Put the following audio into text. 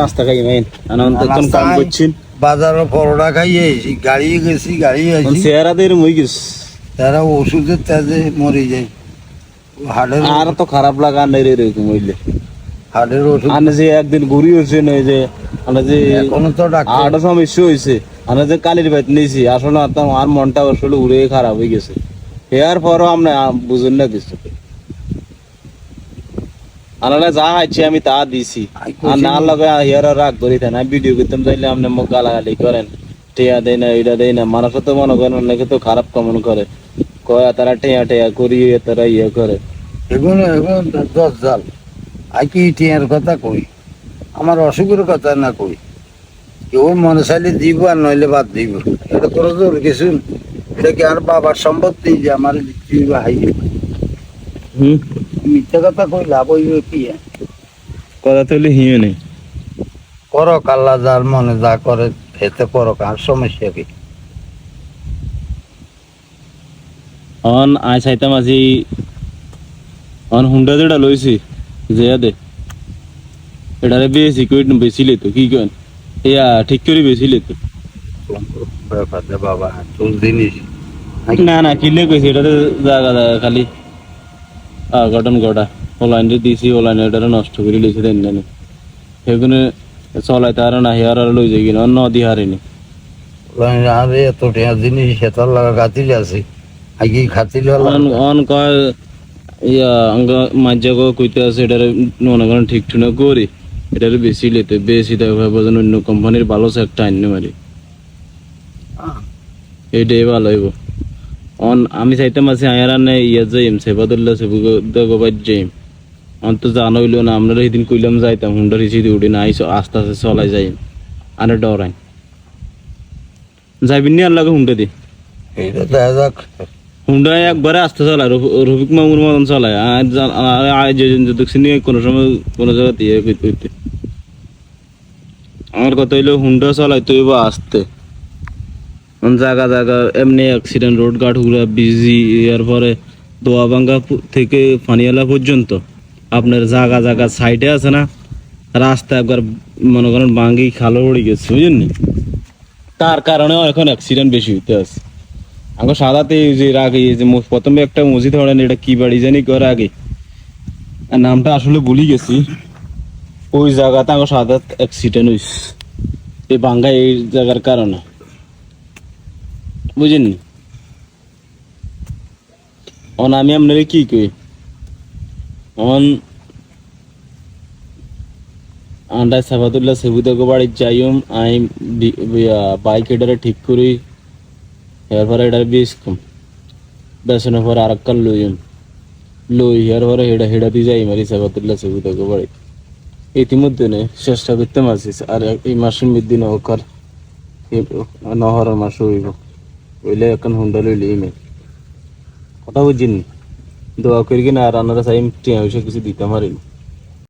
নাস্তা খাই মাইন। আনন্দ কাম করছেন। বাজারে পরোটা খাইয়ে গাড়ি গেছি গাড়ি আছি চেহারা দিয়ে মই গেছ তারা ওষুধের তেজে মরে যায়। হাড়ের আর তো খারাপ লাগা নেই রে এরকম হইলে। হাড়ের ওষুধ আনে যে একদিন ঘুরি হয়েছে নয় যে আনে যে এখনও তো ডাক্তার আটা সমস্যা হয়েছে আনে যে কালির বাইত নিয়েছি আসলে আর আমার মনটা আসলে উড়ে খারাপ হয়ে গেছে। এর পরও আমরা বুঝুন না কিছু। আনালে যা আছে আমি তা দিছি। আর না লগে হিয়ার রাগ করি না। ভিডিও করতাম চাইলে আপনি মুখ গালাগালি করেন। টেয়া দেয় না এটা দেয় না। মানুষ তো মনে করেন অনেকে তো খারাপ কমন করে। কয় তারা টেয়া টেয়া করি তারা ইয়ে করে। এগুলো এখন দশ জাল আই কি টিয়ার কথা কই? আমার অসুখের কথা না কই? কেউ মনে চাইলে দিব আর নইলে বাদ দিব। এটা করে জোর কিছু। এটা কি আর বাবার সম্পত্তি যে আমার হাই? হুম। মিথ্যা কথা কই লাভ হইবে কি? কথা তো হলে হিয়ে নেই। করো কাল্লা যার মনে যা করে এতে করো আর সমস্যা কি? অন আই চাইতাম আজি অন হুন্ডা যেটা লইছি যে দে এটারে বেশি কই বেশি লেতো কি কেন ইয়া ঠিক করে বেশি লেতো। ব্যাপার বাবা তোর জিনিস। না না কিলে কইছি এটাতে জায়গা জায়গা খালি। আ গঠন গড়া। অনলাইন দিছি এটা নষ্ট করে লইছে দেন না সেগুনে চলাই তার না হিয়ার আর লই যাই কিনা নদী হারিনি। আর এত টিয়া জিনিস সেতার লাগা গাতিলে আছে। আগে খাতিলে অন কয় ইয়া কইতে আছে এটারে মনে করেন ঠিক ঠিনা করি। এটারে বেশি লেতে বেশি দেয় ভাবো অন্য কোম্পানির ভালো একটা আইন মারি। এইটাই ভালো হইব। অন আমি চাইতাম আছি আয়ার আনে ইয়া যাইম সেবাদুল্লাহ সেবু যাইম অন তো জানো হইল না আমরা সেদিন কইলাম যাইতাম হুন্ডার হিসিদি উঠি না আইসো আস্তে আস্তে চলাই যাইম। আনে ডরাই যাইবিন নি আল্লাহকে হুন্ডা দি? হুন্ডা একবারে আস্তে চালায় রফ- রফিক মামুর মতন চালায় আর আর- আর দেখছি নিয়ে কোনো সময় কোনো জায়গাতে ইয়ে করতে আমার কথা হইল হুন্ডা চালাই তো এবার আসতে। জায়গা জায়গা, এমনি অ্যাক্সিডেন্ট রোড ঘাটগুলা বিজি এর পরে দোয়াবাঙ্গা থেকে ফানিয়ালা পর্যন্ত। আপনার জায়গা জায়গা সাইডে আছে না? রাস্তা একবার মনে করেন বাঙ্গি খালো পড়ে গেছে, বুঝলেন? তার কারণেও এখন অ্যাক্সিডেন্ট বেশি হইতে আছে। আমার সাদাতে যে এর আগে যে প্রথমে একটা মসজিদ হলেন এটা কি বাড়ি জানি করার আগে। নামটা আসলে ভুলি গেছি। ওই জায়গাতে আমার সাদাত অ্যাক্সিডেন্ট হইস এই বাঙ্গা এই জায়গার কারণে। বুঝেননি? অন, আমি আপনারে কি কই? অন আন্ডায় সাফাতুল্লাহ সেবুদাকে বাড়ি যাইম আমি বাইক এটারে ঠিক করি এরপরে এটার বিষ কম। বেসনের পরে আর একটা লইম লই এরপরে হেডা হেডা দিয়ে যাই মারি সাবাতুল্লাহ সেবুদাকে বাড়ি ইতিমধ্যে চেষ্টা করতে মারছিস, আর এই মাসের মধ্যে হোক আর নহরের মাস হইব। ওইলে এখন হুন্ডা লইলে ইমে কথা বুঝিনি দোয়া করি কিনা আর আনারা সাইম টিয়া কিছু দিতে পারিনি